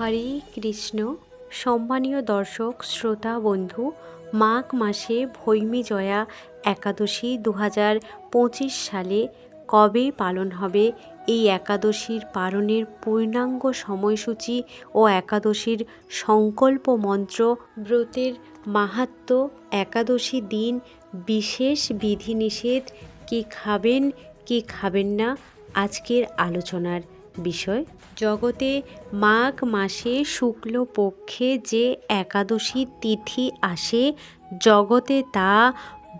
হরে কৃষ্ণ। সম্মানীয় দর্শক, শ্রোতা, বন্ধু, মাঘ মাসে ভৈমী জয়া একাদশী দু হাজার পঁচিশ সালে কবে পালন হবে? এই একাদশীর পালনের পূর্ণাঙ্গ সময়সূচি ও একাদশীর সংকল্প মন্ত্র ব্রতের মাহাত্ম্য একাদশী দিন বিশেষ বিধিনিষেধ কি খাবেন কি খাবেন না? আজকের আলোচনার বিষয়। জগতে মাঘ মাসে শুক্ল পক্ষে যে একাদশী তিথি আসে, জগতে তা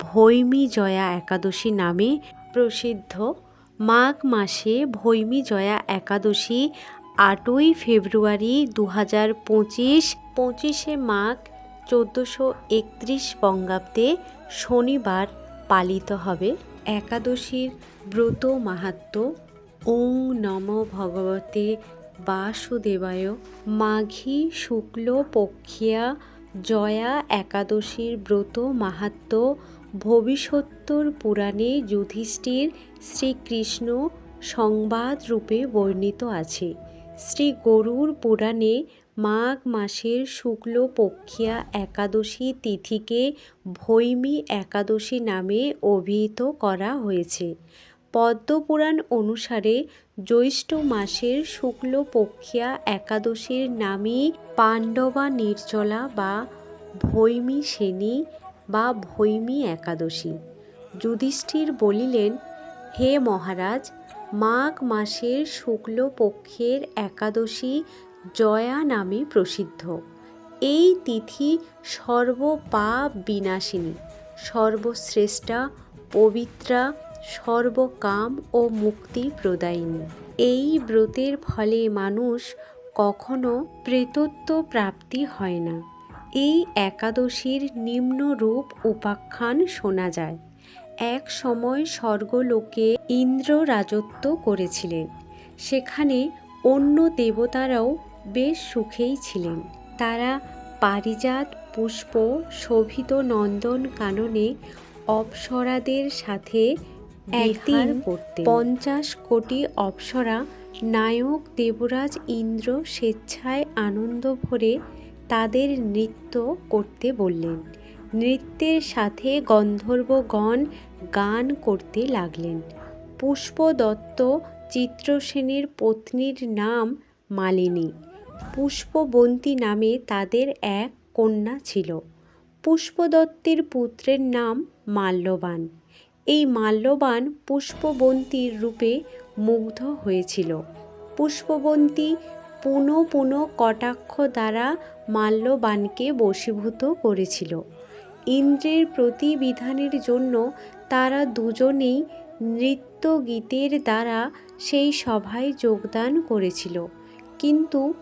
ভৈমী জয়া একাদশী নামে প্রসিদ্ধ। মাঘ মাসে ভৈমী জয়া একাদশী আটই ফেব্রুয়ারি দু হাজার পঁচিশ, পঁচিশে মাঘ চোদ্দোশো একত্রিশ বঙ্গাব্দে শনিবার পালিত হবে। একাদশীর ব্রত মাহাত্ম্য ওং নম ভগবতে বাসুদেবায়। মাঘী শুক্ল পক্ষিয়া জয়া একাদশীর ব্রত মাহাত্ম্য ভবিষ্যত্তর পুরাণে যুধিষ্ঠির শ্রীকৃষ্ণ সংবাদ রূপে বর্ণিত আছে। শ্রী গরুর পুরাণে মাঘ মাসের শুক্ল পক্ষিয়া একাদশী তিথিকে ভৈমী একাদশী নামে অভিহিত করা হয়েছে। পদ্মপুরাণ অনুসারে জ্যৈষ্ঠ মাসের শুক্ল পক্ষিয়া একাদশীর নামই পাণ্ডবা নির্জলা বা ভৈমী শ্রেণি বা ভৈমী একাদশী। যুধিষ্ঠির বলিলেন, হে মহারাজ, মাঘ মাসের শুক্ল পক্ষের একাদশী জয়া নামে প্রসিদ্ধ। এই তিথি সর্বপাপ বিনাশিনী সর্বশ্রেষ্ঠা, পবিত্রা সর্বকাম ও মুক্তি প্রদায়িনী। এই ব্রতের ফলে মানুষ কখনো প্রেতত্ব প্রাপ্তি হয় না। এই একাদশীর নিম্ন রূপ উপাখ্যান শোনা যায়। এক সময় স্বর্গলোকে ইন্দ্র রাজত্ব করেছিলেন। সেখানে অন্য দেবতারাও বেশ সুখেই ছিলেন। তারা পারিজাত পুষ্প শোভিত নন্দন কাননে অপ্সরাদের সাথে একদিন পঞ্চাশ কোটি অপ্সরা নায়ক দেবরাজ ইন্দ্র স্বেচ্ছায় আনন্দ ভরে তাদের নৃত্য করতে বললেন। নৃত্যের সাথে গন্ধর্বগণ গান করতে লাগলেন। পুষ্পদত্ত চিত্রসেনের পত্নীর নাম মালিনী। পুষ্পবন্তী নামে তাদের এক কন্যা ছিল। পুষ্পদত্তের পুত্রের নাম মাল্যবান। এই মাল্যবান পুষ্পবন্তীর রূপে মুগ্ধ হয়েছিল। পুষ্পবন্তী পুনঃ পুনঃ কটাক্ষ দ্বারা মাল্যবানকে বশীভূত করেছিল। ইন্দ্রের প্রতিবিধানের জন্য তারা দুজনেই নৃত্য গীতের দ্বারা সেই সভায় যোগদান করেছিল। কিন্তু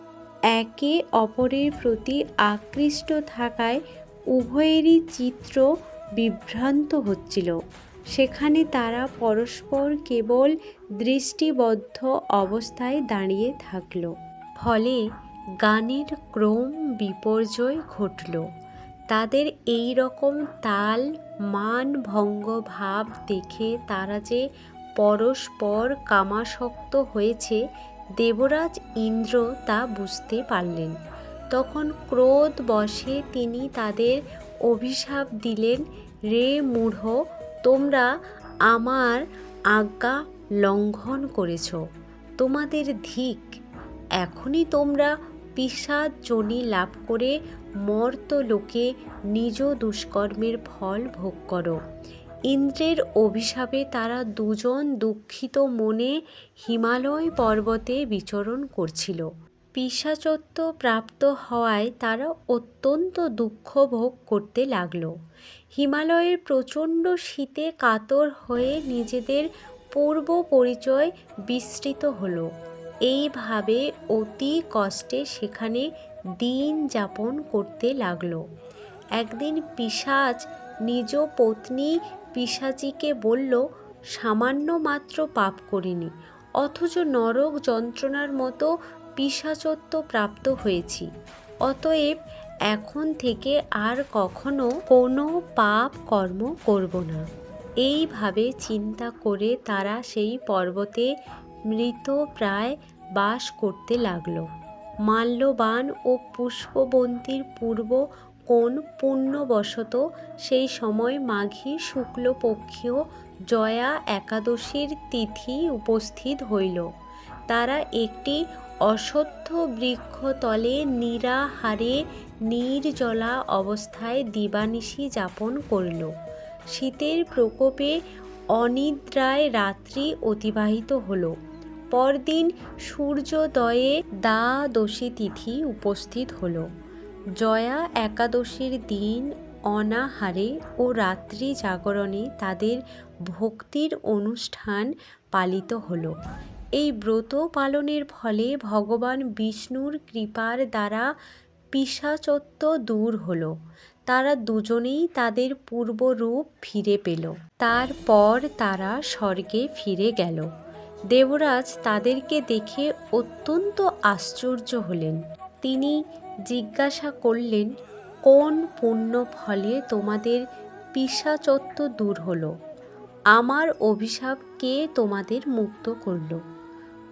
একে অপরের প্রতি আকৃষ্ট থাকায় উভয়েরই চিত্র বিভ্রান্ত হচ্ছিল। সেখানে তারা পরস্পর কেবল দৃষ্টিবদ্ধ অবস্থায় দাঁড়িয়ে থাকল। ফলে গানের ক্রম বিপর্যয় ঘটল। তাদের এই রকম তাল, মান ভঙ্গ ভাব দেখে তারা যে পরস্পর কামাসক্ত হয়েছে, দেবরাজ ইন্দ্র তা বুঝতে পারলেন। তখন ক্রোধ বশে তিনি তাদের অভিশাপ দিলেন, রে মূঢ় তোমরা আমার আজ্ঞা লঙ্ঘন করেছ। তোমাদের ধিক। এখনই তোমরা পিসাদ জনি লাভ করে মর্ত লোকে নিজ দুষ্কর্মের ফল ভোগ করো। ইন্দ্রের অভিশাপে তারা দুজন দুঃখিত মনে হিমালয় পর্বতে বিচরণ করছিল। পিসাচত্ব প্রাপ্ত হওয়ায় তারা অত্যন্ত দুঃখ ভোগ করতে লাগল। হিমালয়ের প্রচণ্ড শীতে কাতর হয়ে নিজেদের পূর্ব পরিচয় বিস্তৃত হলো। এইভাবে অতি কষ্টে সেখানে দিন যাপন করতে লাগল। একদিন পিসাচ নিজ পত্নী পিসাচিকে বলল, সামান্য মাত্র পাপ করিনি, অথচ নরক যন্ত্রণার মতো পিসাচত্ব প্রাপ্ত হয়েছি। অতএব এখন থেকে আর কখনো কোনো পাপ কর্ম করব না। এইভাবে চিন্তা করে তারা সেই পর্বতে মৃত প্রায় বাস করতে লাগল। মাল্যবান ও পুষ্পবন্তীর পূর্ব কোন পুণ্যবশত সেই সময় মাঘী শুক্লপক্ষীয় জয়া একাদশীর তিথি উপস্থিত হইল। তারা একটি অশ্বত্থ বৃক্ষতলে নিরাহারে নির্জলা অবস্থায় দিবানিশি যাপন করল। শীতের প্রকোপে অনিদ্রায় রাত্রি অতিবাহিত হল। পরদিন সূর্যোদয়ে দ্বাদশী তিথি উপস্থিত হল। জয়া একাদশীর দিন অনাহারে ও রাত্রি জাগরণে তাদের ভক্তির অনুষ্ঠান পালিত হলো। এই ব্রত পালনের ফলে ভগবান বিষ্ণুর কৃপার দ্বারা পিশাচত্ব দূর হলো। তারা দুজনেই তাদের পূর্বরূপ ফিরে পেল। তারপর তারা স্বর্গে ফিরে গেল। দেবরাজ তাদেরকে দেখে অত্যন্ত আশ্চর্য হলেন। তিনি জিজ্ঞাসা করলেন, কোন পুণ্য ফলে তোমাদের পিশাচত্ব দূর হলো? আমার অভিশাপ কে তোমাদের মুক্ত করল?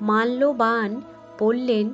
মাল্যবান বললেন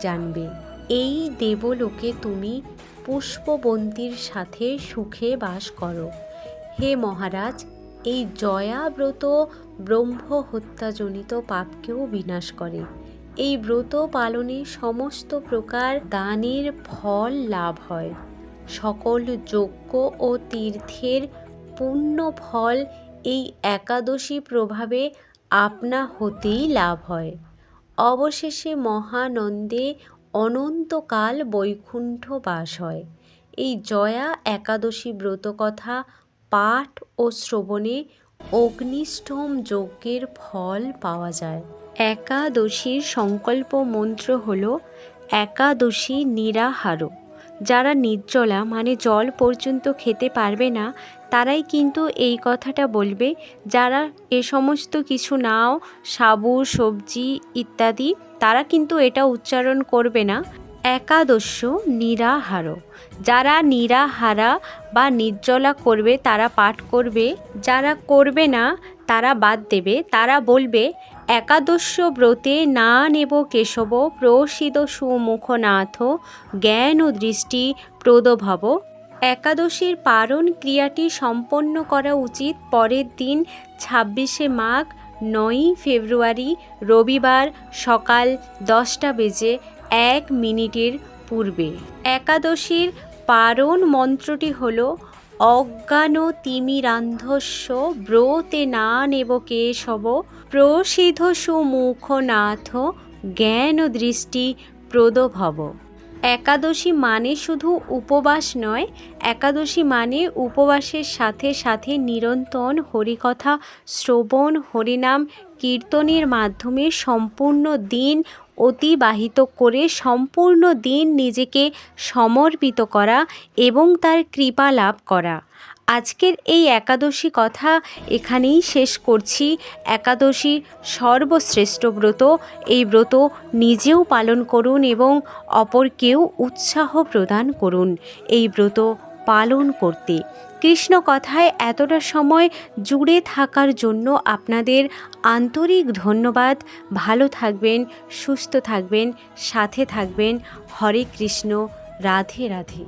জানবে। এই দেবলোকে তুমি পুষ্পবন্তীর সাথে সুখে বাস করো। হে মহারাজ, এই জয়াব্রত ব্রহ্ম হত্যাজনিত পাপকেও বিনাশ করে। এই ব্রত পালনে সমস্ত প্রকার দানের ফল লাভ হয়। সকল যজ্ঞ ও তীর্থের পূর্ণ ফল এই একাদশী প্রভাবে আপনা হতেই লাভ হয়। অবশেষে মহানন্দে অনন্তকাল বৈকুণ্ঠ বাস হয়। এই জয়া একাদশী ব্রতকথা, পাঠ ও শ্রবণে অগ্নিষ্ঠম যজ্ঞের ফল পাওয়া যায়। একাদশীর সংকল্প মন্ত্র হল, একাদশী নিরাহারো। যারা নির্জলা মানে জল পর্যন্ত খেতে পারবে না, তারাই কিন্তু এই কথাটা বলবে, যারা এ সমস্ত কিছু নাও সাবু সবজি ইত্যাদি, তারা কিন্তু এটা উচ্চারণ করবে না। একাদশ্য নিরাহার। যারা নিরাহারা বা নির্জলা করবে, তারা পাঠ করবে, যারা করবে না, তারা বাদ দেবে, তারা বলবে একাদশ্য ব্রতে না নেব কেশব প্রসিদ সুমুখনাথ, জ্ঞান ও দৃষ্টি প্রদভব। একাদশীর পারণ ক্রিয়াটি সম্পন্ন করা উচিত পরের দিন, ছাব্বিশে মাঘ, নয়ই ফেব্রুয়ারি, রবিবার সকাল দশটা বেজে এক মিনিটের পূর্বে। একাদশীর পারণ মন্ত্রটি হল, অজ্ঞান তিমিরান্ধস্য ব্রতে না নেব কেশব প্রসিদ্ধ সুমুখনাথ জ্ঞান দৃষ্টি প্রদভব। একাদশী মানে শুধু উপবাস নয়, একাদশী মানে উপবাসের সাথে সাথে নিরন্তর হরিকথা, শ্রবণ, হরিনাম, কীর্তনের মাধ্যমে সম্পূর্ণ দিন অতিবাহিত করে সম্পূর্ণ দিন নিজেকে সমর্পিত করা এবং তার কৃপা লাভ করা। আজকের এই একাদশী কথা এখানেই শেষ করছি। একাদশী সর্বশ্রেষ্ঠ ব্রত, এই ব্রত নিজেও পালন করুন এবং অপরকেও উৎসাহ প্রদান করুন। এই ব্রত পালন করতে। কৃষ্ণ কথায় এতটা সময় জুড়ে থাকার জন্য আপনাদের আন্তরিক ধন্যবাদ। ভালো থাকবেন, সুস্থ থাকবেন, সাথে থাকবেন। হরে কৃষ্ণ, রাধে রাধে।